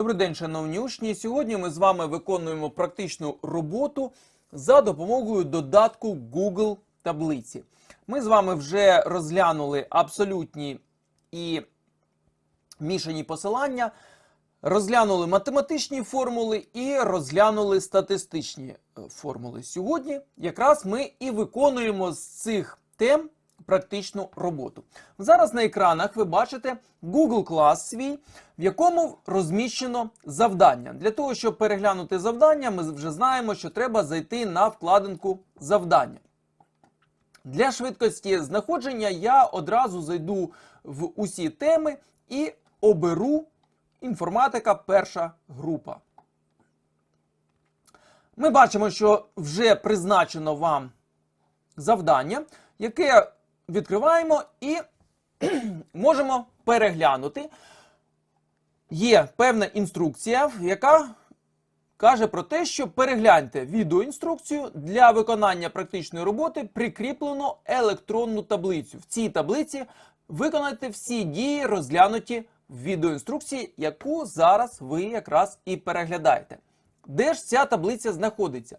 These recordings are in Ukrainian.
Добрий день, шановні учні. Сьогодні ми з вами виконуємо практичну роботу за допомогою додатку Google таблиці. Ми з вами вже розглянули абсолютні і мішані посилання, розглянули математичні формули і розглянули статистичні е, формули. Сьогодні якраз ми і виконуємо з цих тем практичну роботу. Зараз на екранах ви бачите Google клас свій, в якому розміщено завдання. Для того, щоб переглянути завдання, ми вже знаємо, що треба зайти на вкладинку завдання. Для швидкості знаходження я одразу зайду в усі теми і оберу інформатика перша група. Ми бачимо, що вже призначено вам завдання, яке відкриваємо і можемо переглянути. Є певна інструкція, яка каже про те, що перегляньте відеоінструкцію для виконання практичної роботи прикріплено електронну таблицю. В цій таблиці виконайте всі дії, розглянуті в відеоінструкції, яку зараз ви якраз і переглядаєте. Де ж ця таблиця знаходиться?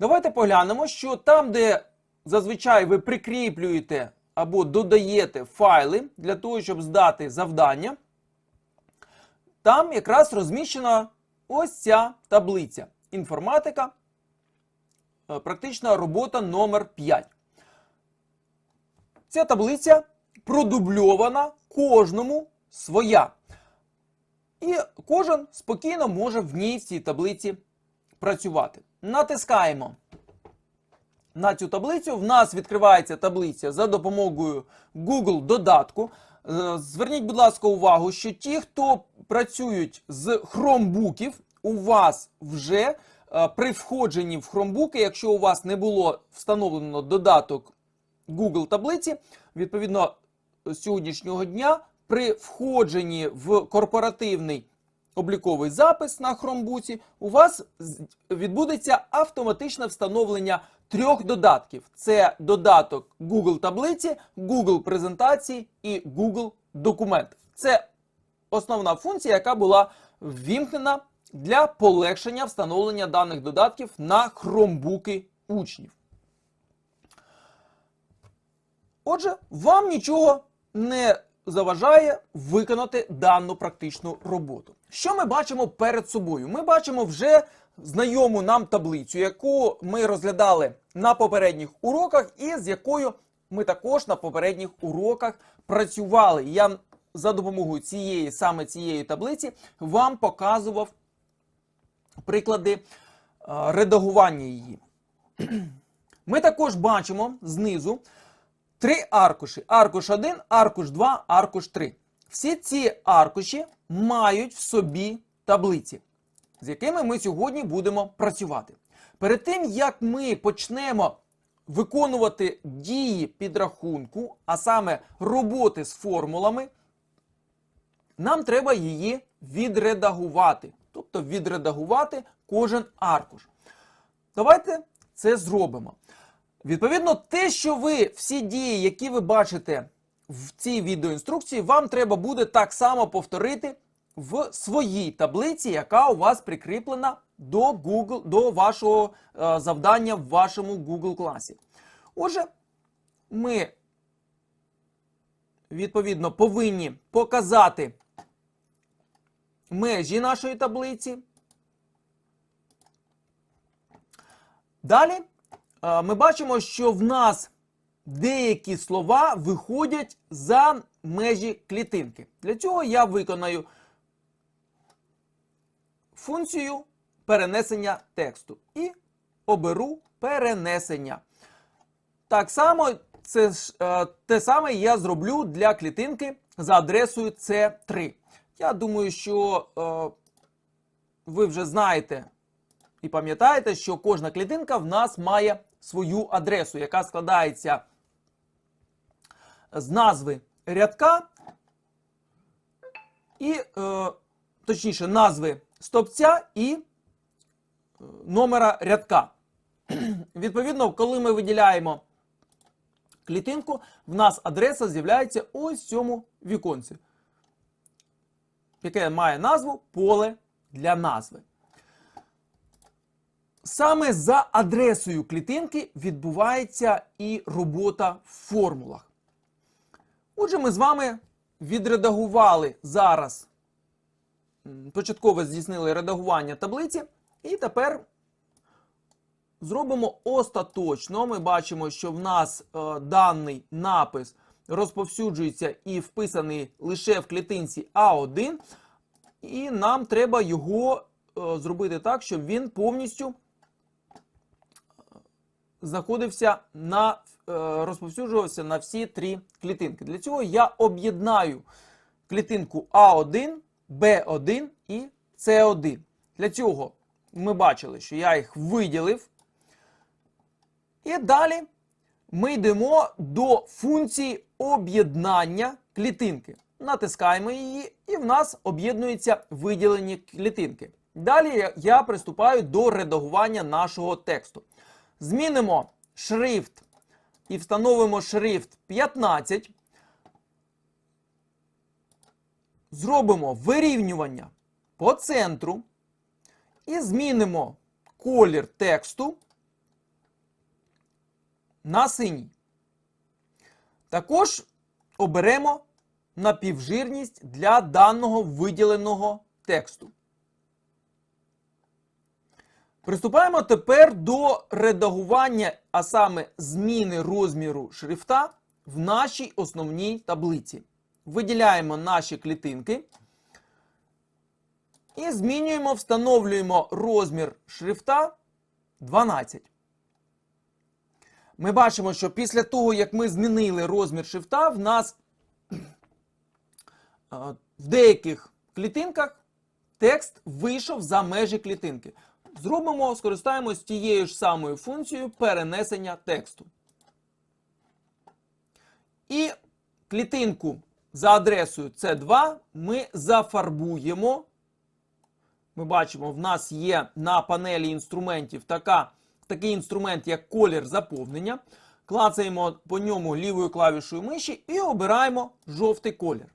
Давайте поглянемо, що там, де зазвичай ви прикріплюєте або додаєте файли для того, щоб здати завдання, там якраз розміщена ось ця таблиця. Інформатика, е, практична робота номер 5. Ця таблиця продубльована кожному своя. І кожен спокійно може в ній в цій таблиці працювати. Натискаємо на цю таблицю. В нас відкривається таблиця за допомогою Google додатку. Е, Зверніть, будь ласка, увагу, що ті, хто працюють з хромбуків, у вас вже е, при входженні в хромбуки, якщо у вас не було встановлено додаток Google таблиці, відповідно з сьогоднішнього дня при входженні в корпоративний обліковий запис на хромбуці, у вас відбудеться автоматичне встановлення трьох додатків: це додаток Google таблиці, Google презентації і Google документ. Це основна функція, яка була ввімкнена для полегшення встановлення даних додатків на хромбуки учнів. Отже, вам нічого не заважає виконати дану практичну роботу. Що ми бачимо перед собою? Ми бачимо вже знайому нам таблицю, яку ми розглядали на попередніх уроках, і з якою ми також на попередніх уроках працювали. Я за допомогою цієї саме цієї таблиці вам показував приклади е, редагування її. Ми також бачимо знизу три аркуші: аркуш 1, аркуш 2, аркуш 3. Всі ці аркуші мають в собі таблиці, з якими ми сьогодні будемо працювати. Перед тим, як ми почнемо виконувати дії підрахунку, а саме роботи з формулами, нам треба її відредагувати. Тобто відредагувати кожен аркуш. Давайте це зробимо. Відповідно, те, що ви всі дії, які ви бачите в цій відеоінструкції, вам треба буде так само повторити в своїй таблиці, яка у вас прикріплена до Google, до вашого е, завдання в вашому Google класі. Отже, ми відповідно повинні показати межі нашої таблиці. Далі ми бачимо, що в нас деякі слова виходять за межі клітинки. Для цього я виконаю функцію перенесення тексту і оберу перенесення. Так само, це е, те саме я зроблю для клітинки за адресою C3. Я думаю, що е, ви вже знаєте і пам'ятаєте, що кожна клітинка в нас має свою адресу, яка складається з назви рядка і, е, точніше, назви стопця і е, номера рядка. Відповідно, коли ми виділяємо клітинку, в нас адреса з'являється ось в цьому віконці, яке має назву поле для назви. Саме за адресою клітинки відбувається і робота в формулах. Отже, ми з вами відредагували зараз, початково здійснили редагування таблиці, і тепер зробимо остаточно. Ми бачимо, що в нас е, даний напис розповсюджується і вписаний лише в клітинці А1, і нам треба його е, зробити так, щоб він повністю знаходився на е, розповсюджувався на всі три клітинки. Для цього я об'єднаю клітинку А1, Б1 і С1. Для цього ми бачили, що я їх виділив. І далі ми йдемо до функції об'єднання клітинки. Натискаємо її, і в нас об'єднуються виділені клітинки. Далі я- я приступаю до редагування нашого тексту. Змінимо шрифт і встановимо шрифт 15. Зробимо вирівнювання по центру і змінимо колір тексту на синій. Також оберемо напівжирність для даного виділеного тексту. Приступаємо тепер до редагування, а саме зміни розміру шрифта в нашій основній таблиці. Виділяємо наші клітинки і змінюємо, встановлюємо розмір шрифта 12. Ми бачимо, що після того, як ми змінили розмір шрифта, в нас е, в деяких клітинках текст вийшов за межі клітинки. Зробимо, скористаємось тією ж самою функцією перенесення тексту. І клітинку за адресою C2 ми зафарбуємо. Ми бачимо, в нас є на панелі інструментів така, такий інструмент, як колір заповнення. Клацаємо по ньому лівою клавішою миші і обираємо жовтий колір.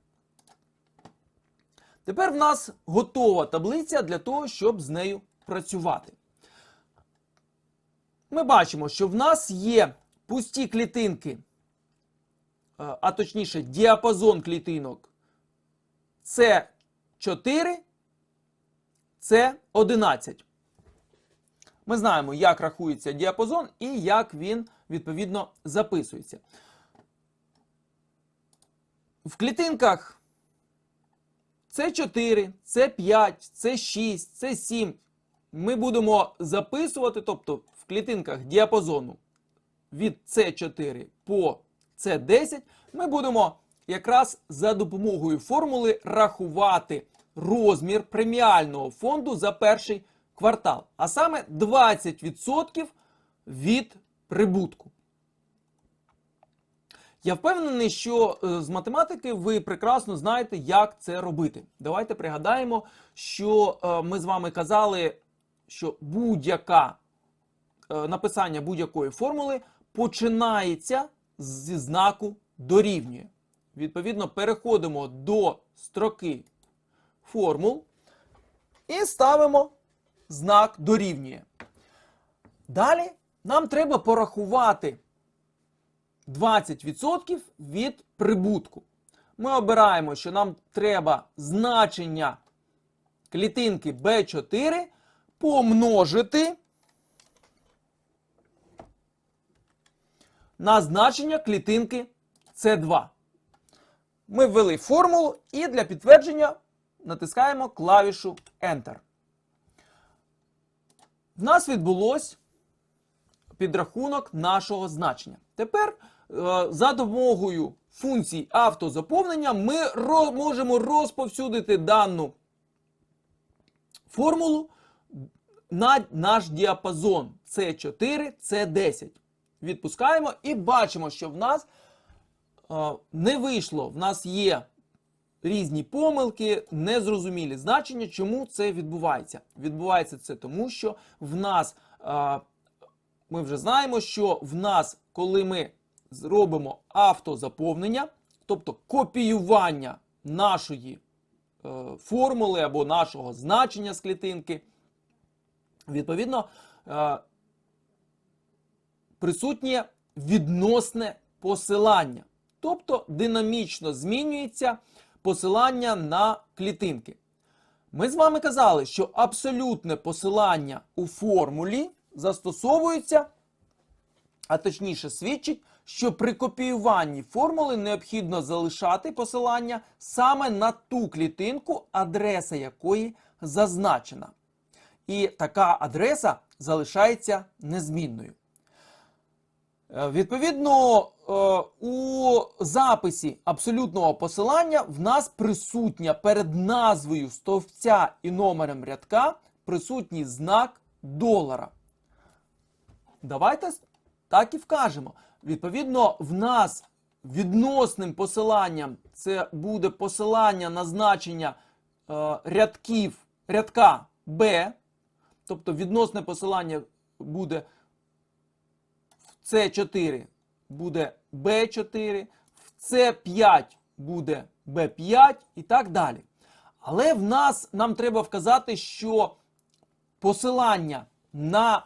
Тепер в нас готова таблиця для того, щоб з нею працювати. Ми бачимо, що в нас є пусті клітинки, е, а точніше, діапазон клітинок С4, С11. Ми знаємо, як рахується діапазон і як він відповідно записується. В клітинках С4, С5, С6, С7 ми будемо записувати, тобто в клітинках діапазону від С4 по С10, ми будемо якраз за допомогою формули рахувати розмір преміального фонду за перший квартал, а саме 20% від прибутку. Я впевнений, що е, з математики ви прекрасно знаєте, як це робити. Давайте пригадаємо, що е, ми з вами казали, що будь-яка е, написання будь-якої формули починається зі знаку дорівнює. Відповідно, переходимо до строки формул і ставимо знак дорівнює. Далі нам треба порахувати 20% від прибутку. Ми обираємо, що нам треба значення клітинки B4 помножити на значення клітинки C2. Ми ввели формулу і для підтвердження натискаємо клавішу Enter. В нас відбулось підрахунок нашого значення. Тепер е, за допомогою функцій автозаповнення ми можемо розповсюдити дану формулу наш діапазон C4, C10. Відпускаємо і бачимо, що в нас е, не вийшло. В нас є різні помилки, незрозумілі значення. Чому це відбувається? Відбувається це тому, що в нас е, ми вже знаємо, що в нас, коли ми зробимо автозаповнення, тобто копіювання нашої е, формули або нашого значення з клітинки. Відповідно, е, присутнє відносне посилання. Тобто динамічно змінюється посилання на клітинки. Ми з вами казали, що абсолютне посилання у формулі застосовується, а точніше свідчить, що при копіюванні формули необхідно залишати посилання саме на ту клітинку, адреса якої зазначена. І така адреса залишається незмінною. Е, Відповідно, е, у записі абсолютного посилання в нас присутня перед назвою стовпця і номером рядка присутній знак долара. Давайте так і вкажемо. Відповідно, в нас відносним посиланням це буде посилання на значення е, рядків рядка B, тобто відносне посилання буде в C4 буде B4, в C5 буде B5 і так далі. Але в нас нам треба вказати, що посилання на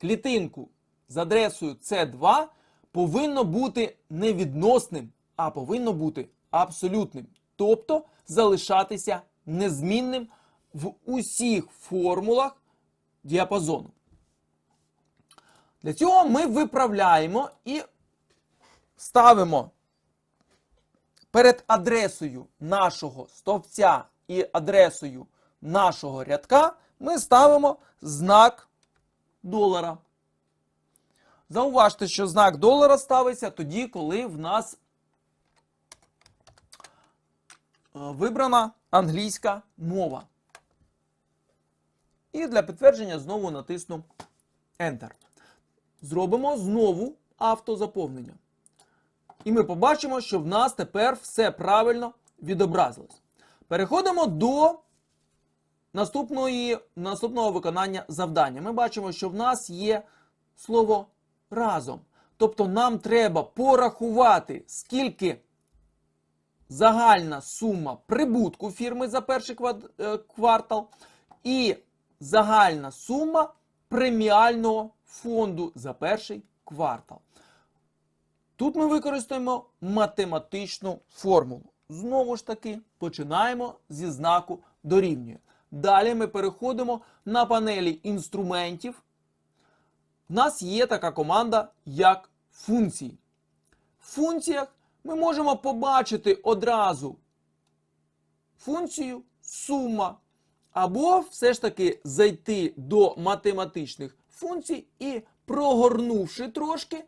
клітинку з адресою C2 повинно бути не відносним, а повинно бути абсолютним. Тобто залишатися незмінним в усіх формулах діапазону. Для цього ми виправляємо і ставимо перед адресою нашого стовпця і адресою нашого рядка ми ставимо знак долара. Зауважте, що знак долара ставиться тоді, коли в нас е, вибрана англійська мова. І для підтвердження знову натисну Enter. Зробимо знову автозаповнення. І ми побачимо, що в нас тепер все правильно відобразилось. Переходимо до наступної, наступного виконання завдання. Ми бачимо, що в нас є слово разом. Тобто нам треба порахувати, скільки загальна сума прибутку фірми за перший е, квартал і загальна сума преміального фонду за перший квартал. Тут ми використаємо математичну формулу. Знову ж таки, починаємо зі знаку дорівнює. Далі ми переходимо на панелі інструментів. У нас є така команда, як функції. В функціях ми можемо побачити одразу функцію сума. Або все ж таки зайти до математичних функцій і прогорнувши трошки,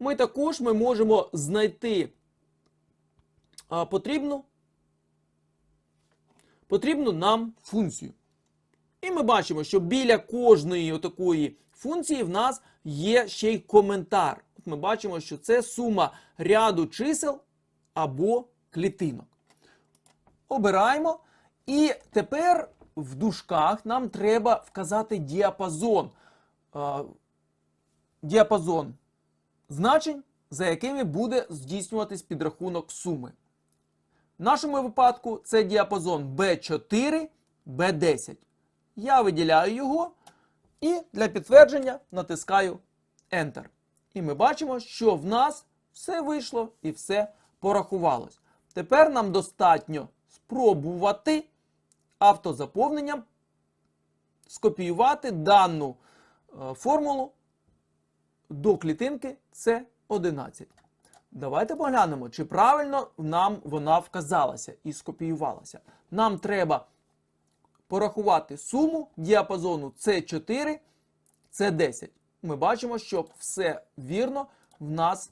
ми також ми можемо знайти потрібну, потрібну нам функцію. І ми бачимо, що біля кожної такої функції в нас є ще й коментар. От ми бачимо, що це сума ряду чисел або клітинок. Обираємо. І тепер в дужках нам треба вказати діапазон. Діапазон значень, за якими буде здійснюватись підрахунок суми. В нашому випадку це діапазон B4, B10. Я виділяю його і для підтвердження натискаю Enter. І ми бачимо, що в нас все вийшло і все порахувалось. Тепер нам достатньо спробувати автозаповненням скопіювати дану е, формулу до клітинки С11. Давайте поглянемо, чи правильно нам вона вказалася і скопіювалася. Нам треба порахувати суму діапазону С4, С10. Ми бачимо, що все вірно в нас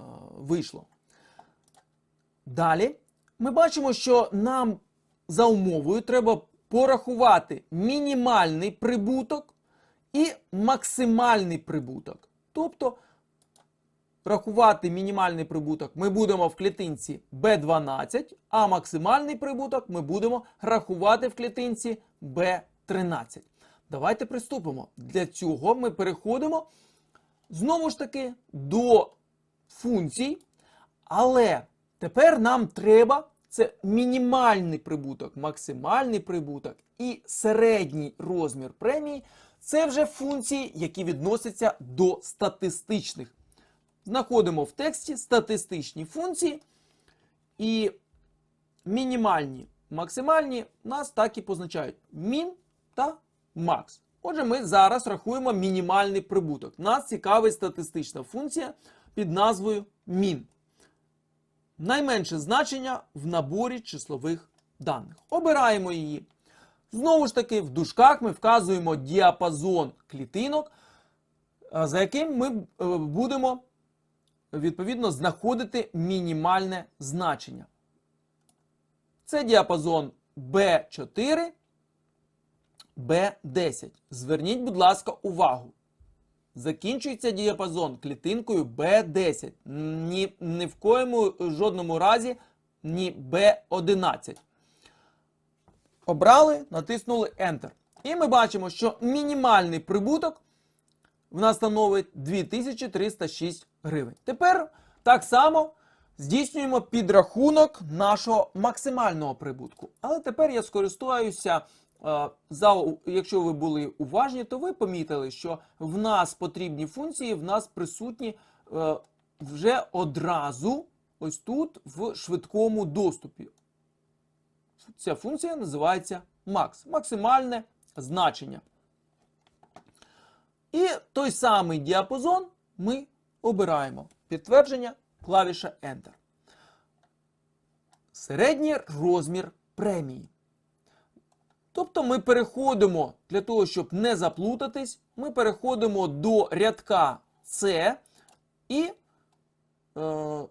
е, вийшло. Далі ми бачимо, що нам за умовою треба порахувати мінімальний прибуток і максимальний прибуток. Тобто рахувати мінімальний прибуток ми будемо в клітинці B12, а максимальний прибуток ми будемо рахувати в клітинці B13. Давайте приступимо. Для цього ми переходимо знову ж таки до функцій, але тепер нам треба це мінімальний прибуток, максимальний прибуток і середній розмір премії це вже функції, які відносяться до статистичних. Знаходимо в тексті статистичні функції і мінімальні, максимальні нас так і позначають мін та макс. Отже, ми зараз рахуємо мінімальний прибуток. Нас цікавить статистична функція під назвою мін. Найменше значення в наборі числових даних. Обираємо її. Знову ж таки, в дужках ми вказуємо діапазон клітинок, за яким ми е, будемо відповідно знаходити мінімальне значення. Це діапазон B4, B10. Зверніть, будь ласка, увагу. Закінчується діапазон клітинкою B10. Ні, ні в коєму жодному разі ні B11. Обрали, натиснули Enter. І ми бачимо, що мінімальний прибуток в нас становить 2306 гривень. Тепер так само здійснюємо підрахунок нашого максимального прибутку. Але тепер я скористаюся. Е, За, якщо ви були уважні, то ви помітили, що в нас потрібні функції, в нас присутні е, вже одразу ось тут в швидкому доступі. Ця функція називається max, максимальне значення. І той самий діапазон ми обираємо. Підтвердження клавіша Enter. Середній розмір премії. Тобто ми переходимо, для того, щоб не заплутатись, ми переходимо до рядка С і, е,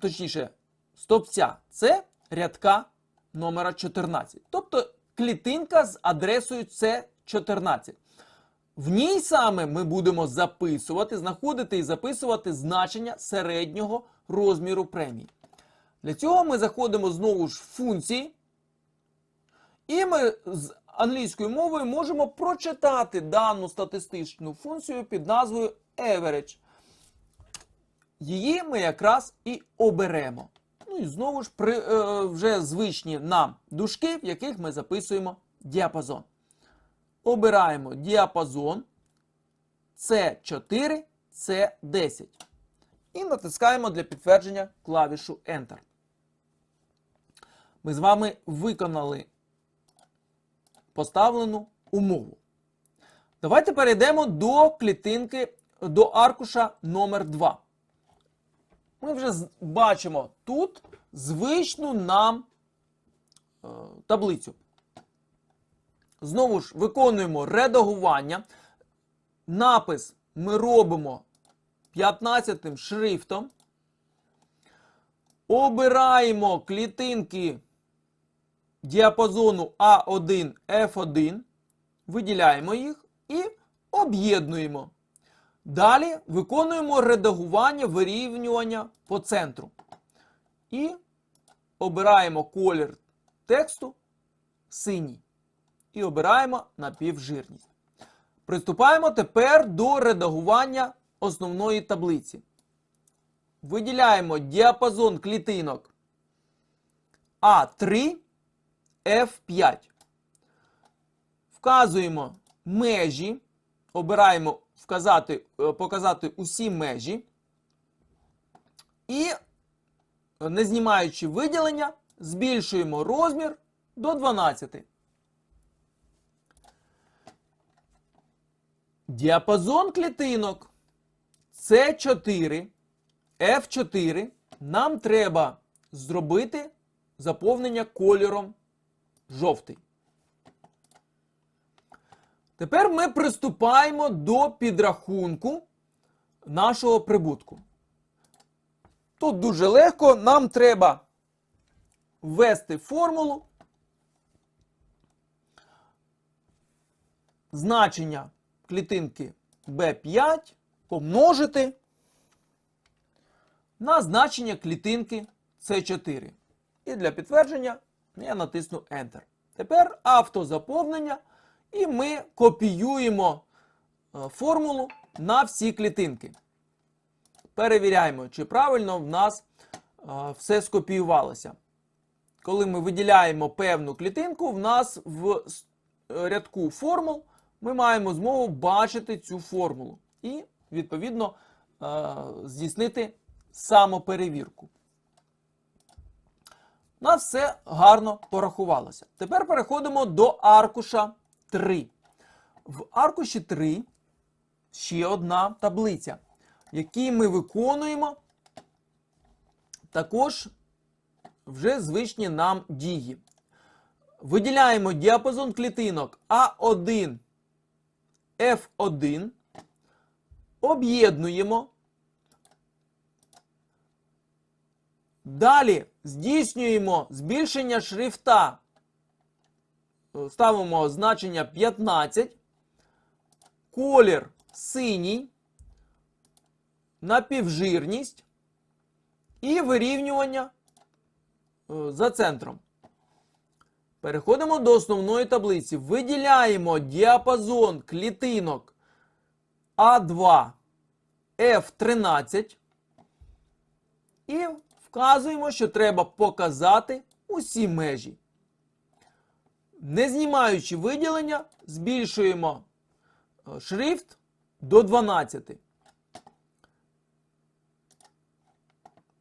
точніше, стовпця С рядка номера 14. Тобто клітинка з адресою С14. В ній саме ми будемо записувати, знаходити і записувати значення середнього розміру премії. Для цього ми заходимо знову ж в функції, і ми з англійською мовою можемо прочитати дану статистичну функцію під назвою average. Її ми якраз і оберемо. Ну і знову ж при, е, вже звичні нам дужки, в яких ми записуємо діапазон. Обираємо діапазон C4, C10. І натискаємо для підтвердження клавішу Enter. Ми з вами виконали поставлену умову. Давайте перейдемо до клітинки, до аркуша номер 2 Ми вже бачимо тут звичну нам е, таблицю. Знову ж виконуємо редагування. Напис ми робимо 15 шрифтом. Обираємо клітинки діапазону А1, F1, виділяємо їх і об'єднуємо. Далі виконуємо редагування вирівнювання по центру. І обираємо колір тексту синій. І обираємо напівжирність. Приступаємо тепер до редагування основної таблиці. Виділяємо діапазон клітинок А3, F5. Вказуємо межі. Обираємо вказати, е, показати усі межі. І, не знімаючи виділення, збільшуємо розмір до 12. Діапазон клітинок С4, F4 нам треба зробити заповнення кольором жовтий. Тепер ми приступаємо до підрахунку нашого прибутку. Тут дуже легко, нам треба ввести формулу. Значення клітинки B5 помножити на значення клітинки C4. І для підтвердження я натисну Enter. Тепер автозаповнення, і ми копіюємо е, формулу на всі клітинки. Перевіряємо, чи правильно в нас е, все скопіювалося. коли ми виділяємо певну клітинку, в нас в рядку формул ми маємо змогу бачити цю формулу і, відповідно, е, здійснити самоперевірку. У нас все гарно порахувалося. Тепер переходимо до аркуша 3. В аркуші 3 ще одна таблиця, в ми виконуємо також вже звичні нам дії. Виділяємо діапазон клітинок А1, F1, об'єднуємо. Далі здійснюємо збільшення шрифта. Ставимо значення 15. Колір синій. Напівжирність. І вирівнювання е, за центром. Переходимо до основної таблиці. Виділяємо діапазон клітинок А2 F13 і вказуємо, що треба показати усі межі. Не знімаючи виділення, збільшуємо е, шрифт до 12.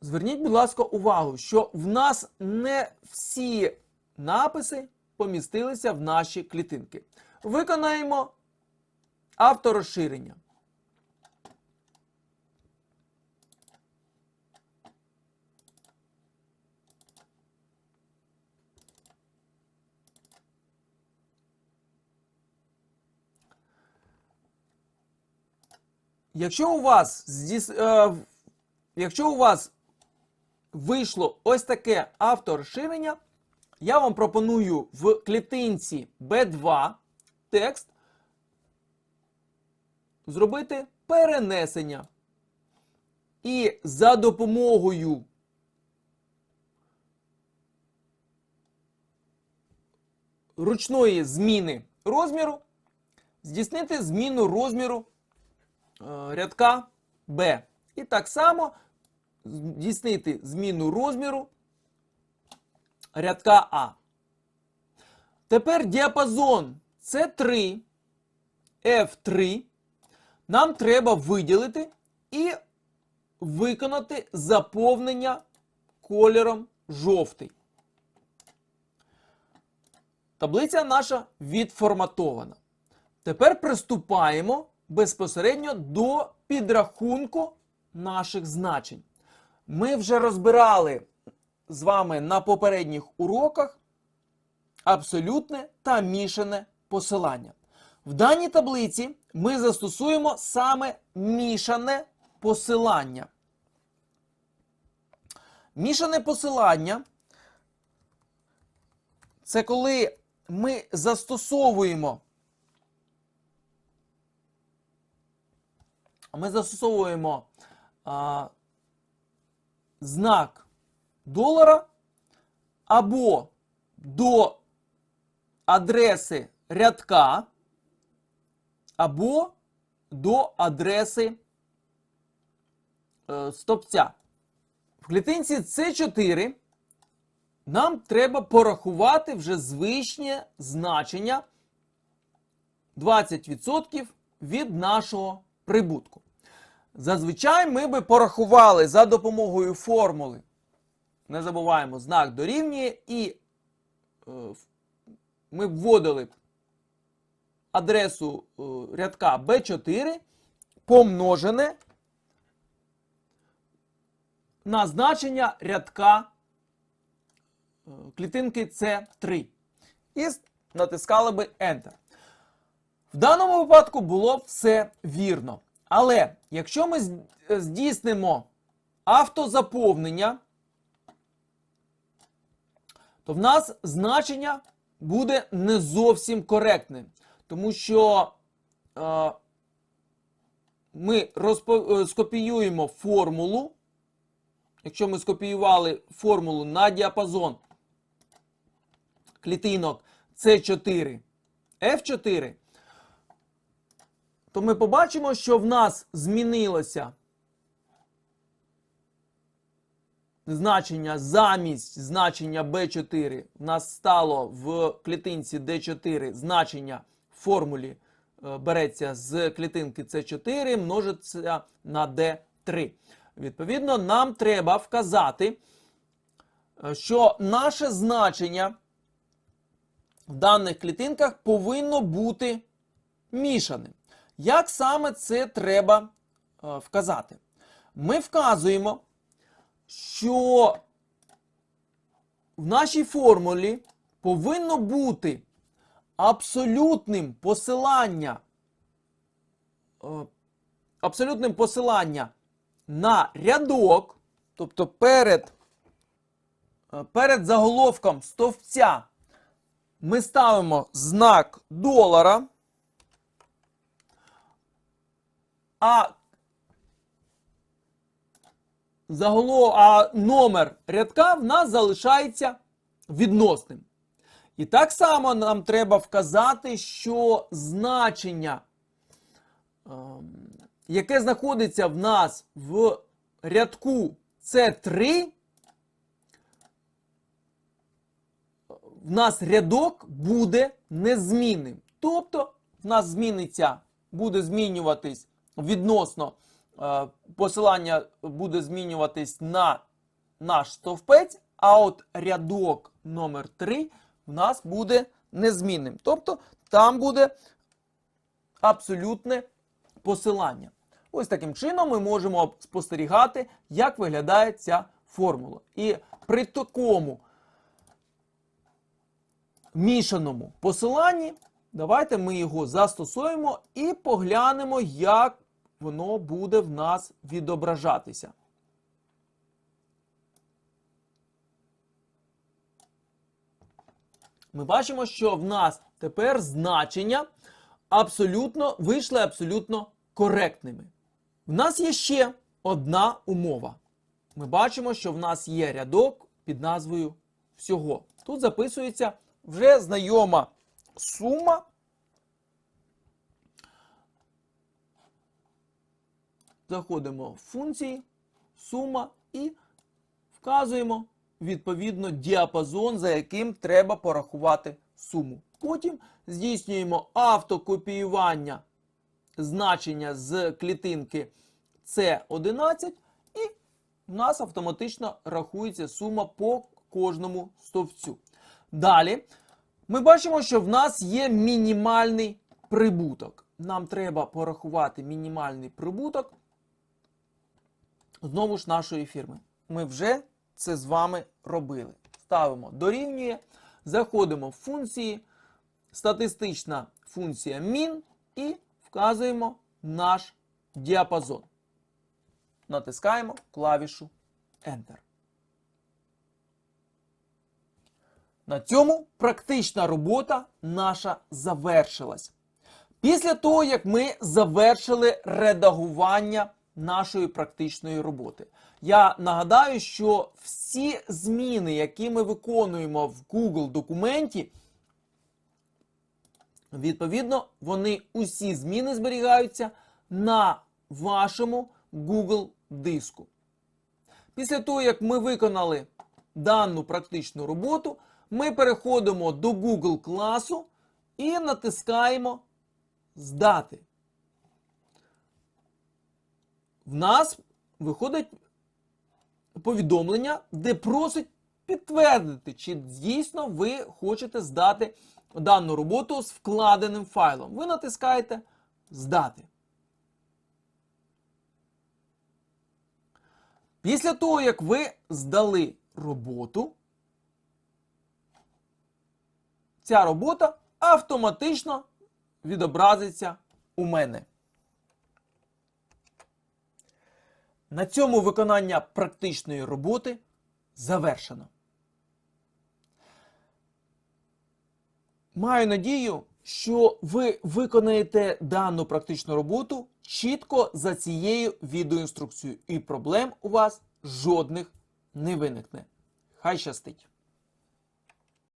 Зверніть, будь ласка, увагу, що в нас не всі написи помістилися в наші клітинки. Виконаємо авторозширення. Якщо у вас здійс... е, якщо у вас вийшло ось таке авторозширення, я вам пропоную в клітинці B2 текст зробити перенесення. І за допомогою ручної зміни розміру здійснити зміну розміру рядка B. І так само здійснити зміну розміру рядка А. Тепер діапазон C3, F3 нам треба виділити і виконати заповнення кольором жовтий. Таблиця наша відформатована. Тепер приступаємо безпосередньо до підрахунку наших значень. Ми вже розбирали з вами на попередніх уроках абсолютне та мішане посилання. В даній таблиці ми застосуємо саме мішане посилання. Мішане посилання це коли ми застосовуємо ми застосовуємо а, знак долара або до адреси рядка, або до адреси е, стопця. В клітинці С4 нам треба порахувати вже звичне значення 20% від нашого прибутку. Зазвичай ми би порахували за допомогою формули. Не забуваємо, знак дорівнює, і е, ми вводили адресу е, рядка B4 помножене на значення рядка е, клітинки C3. І натискали би Enter. В даному випадку було все вірно. Але якщо ми е, здійснимо автозаповнення, то в нас значення буде не зовсім коректне. Тому що е, ми розпо- е, скопіюємо формулу. Якщо ми скопіювали формулу на діапазон клітинок C4, F4, то ми побачимо, що в нас змінилося значення замість значення B4 в нас стало в клітинці D4 значення формулі е, береться з клітинки C4, множиться на D3. Відповідно, нам треба вказати, е, що наше значення в даних клітинках повинно бути мішаним. Як саме це треба е, вказати? Ми вказуємо, що в нашій формулі повинно бути абсолютним посилання, е, абсолютним посилання на рядок, тобто перед, е, перед заголовком стовпця ми ставимо знак долара, а заголов... а номер рядка в нас залишається відносним. І так само нам треба вказати, що значення, ем, яке знаходиться в нас в рядку C3, в нас рядок буде незмінним. Тобто, в нас зміниться, буде змінюватись відносно е, посилання буде змінюватись на наш стовпець, а от рядок номер 3 в нас буде незмінним. Тобто там буде абсолютне посилання. Ось таким чином ми можемо спостерігати, як виглядає ця формула. І при такому мішаному посиланні давайте ми його застосуємо і поглянемо, як воно буде в нас відображатися. Ми бачимо, що в нас тепер значення абсолютно вийшли абсолютно коректними. В нас є ще одна умова. Ми бачимо, що в нас є рядок під назвою всього. Тут записується вже знайома сума. Заходимо в функції, сума і вказуємо відповідно діапазон, за яким треба порахувати суму. Потім здійснюємо автокопіювання значення з клітинки C11 і в нас автоматично рахується сума по кожному стовпцю. Далі ми бачимо, що в нас є мінімальний прибуток. Нам треба порахувати мінімальний прибуток знову ж нашої фірми. Ми вже це з вами робили. Ставимо дорівнює, заходимо в функції, статистична функція min і вказуємо наш діапазон. Натискаємо клавішу Enter. На цьому практична робота наша завершилась. Після того, як ми завершили редагування нашої практичної роботи, я нагадаю, що всі зміни, які ми виконуємо в Google документі, відповідно, вони усі зміни зберігаються на вашому Google диску. Після того, як ми виконали дану практичну роботу, ми переходимо до Google класу і натискаємо Здати. В нас виходить повідомлення, де просить підтвердити, чи дійсно ви хочете здати дану роботу з вкладеним файлом. Ви натискаєте Здати. Після того, як ви здали роботу, ця робота автоматично відобразиться у мене. На цьому виконання практичної роботи завершено. Маю надію, що ви виконаєте дану практичну роботу чітко за цією відеоінструкцією, і проблем у вас жодних не виникне. Хай щастить!